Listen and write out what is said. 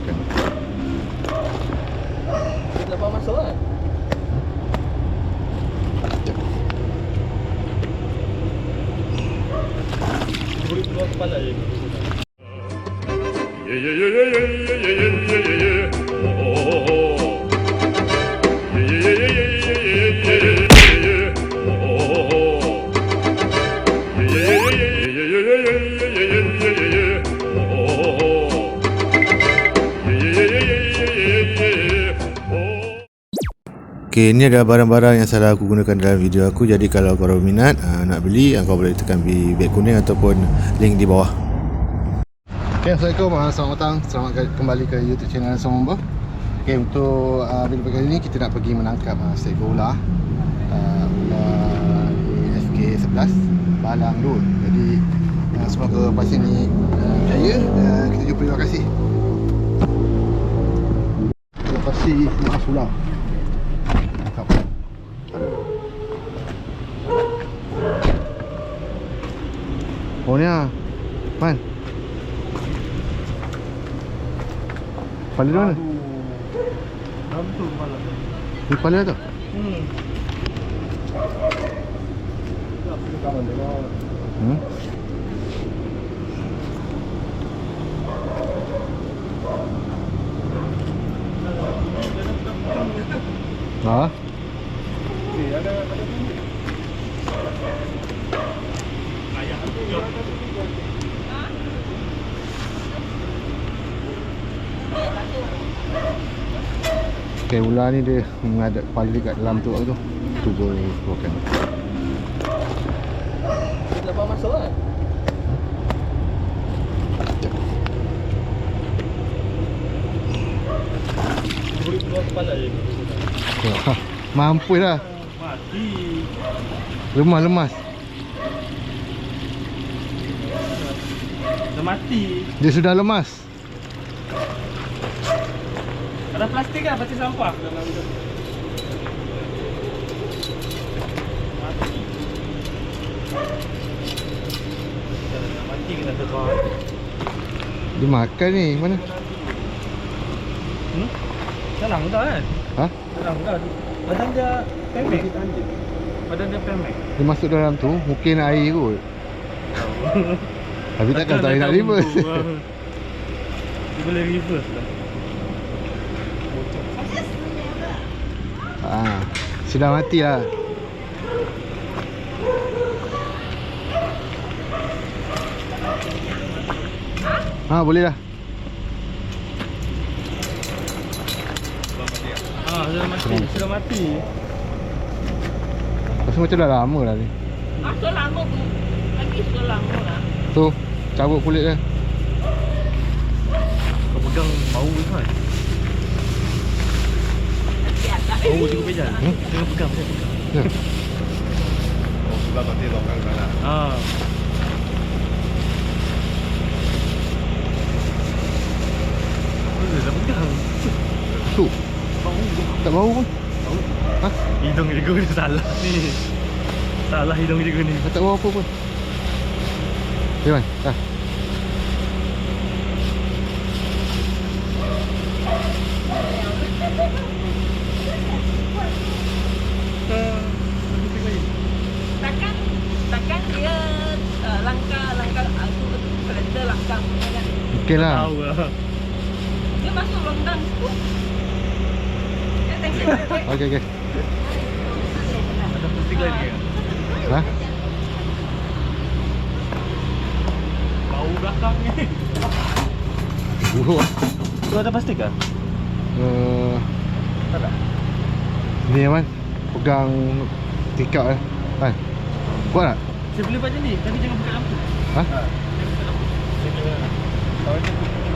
bakın. Bir defa mesela Yeah, yeah, yeah, yeah. Okay, ni adalah barang-barang yang selalu aku gunakan dalam video aku. Jadi kalau korang minat uh, nak beli uh, Kau boleh tekan di beg kuning ataupun link di bawah. Okay, Assalamualaikum. Uh, Selamat datang. Selamat ke- kembali ke YouTube channel Somomba Okay, untuk uh, video kali ini kita nak pergi menangkap uh, seekor ular uh, Ular di FK11 Balang Road. Jadi uh, semoga pasien ni uh, jaya uh, Kita jumpa. Di lokasi Lokasi maaf ular Kau ni lah Man Kepala dia mana? Dalam tu kepala kepala tu? Hmm Hmm? Okay, ular ni dia mengadap kepala dia kat dalam tu tu. Tu boleh keluarkan. Dia faham masuk kan? Keluar kepala je. Mampus lah. Mati. Lemas lemas. Dah mati. Dia sudah lemas. Ada plastik kan? Plastik sampah dalam. Mati. Kita. Dia makan ni. Mana? Hmm? Senang dah kan? Ha? Senang dah. Badan dia pendek. Badan dia pendek. Dia masuk dalam tu mungkin air kot. Tapi takkan tak boleh nak reverse. Dia boleh reverse lah. ha, sudah mati lah. Ha, boleh dah. Ah, sudah mati. Sudah mati. Rasa macam dah lama lah ni. Ah, so lama pun. Lagi so lama lah. Tu, cabut kulit dia. Kau pegang bau tu kan? Ô, chứ bây giờ Chưa cầm Ồ, chúng ta toàn đi dọc ngang cái nào Ờ Tuh. Tak bau pun. Ha? Hidung juga ni salah ni. Salah hidung juga ni. Tak bau apa pun. Okey, bang. Dah. Kan. Okay lah. Tahu lah. Dia masuk longgang tu. Ya. Okay, okay. Ada putih lagi kan? Ha? Bau belakang ni. Buruk lah. Tu ada plastik kan? Uh, Tak ada. ni man. Pegang tikap lah. Man. Kuat tak? Saya boleh buat macam ni, tapi jangan buka lampu. Ha? Jangan buka lampu. Saya kena. Leute.